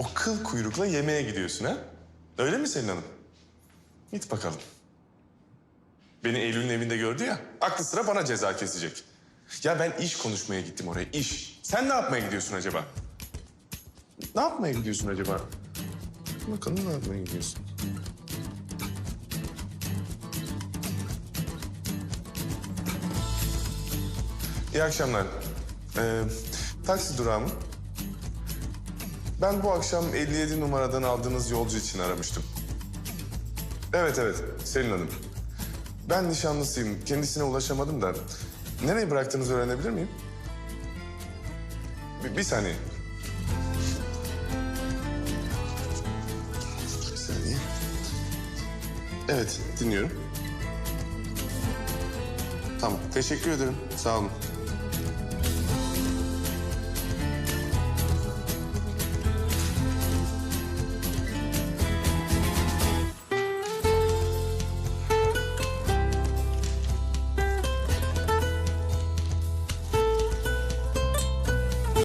o kıl kuyrukla yemeğe gidiyorsun ha? Öyle mi Selin Hanım? Git bakalım. Beni Eylül'ün evinde gördü ya, aklı sıra bana ceza kesecek. Ya ben iş konuşmaya gittim oraya, iş. Sen ne yapmaya gidiyorsun acaba? Ne yapmaya gidiyorsun acaba? Bakalım ne yapmaya gidiyorsun? İyi akşamlar. Ee, taksi durağı mı? Ben bu akşam 57 numaradan aldığınız yolcu için aramıştım. Evet evet, Selin Hanım. Ben nişanlısıyım. Kendisine ulaşamadım da. Nereye bıraktığınızı öğrenebilir miyim? Bir, bir saniye. Bir saniye. Evet, dinliyorum. Tamam, teşekkür ederim. Sağ olun.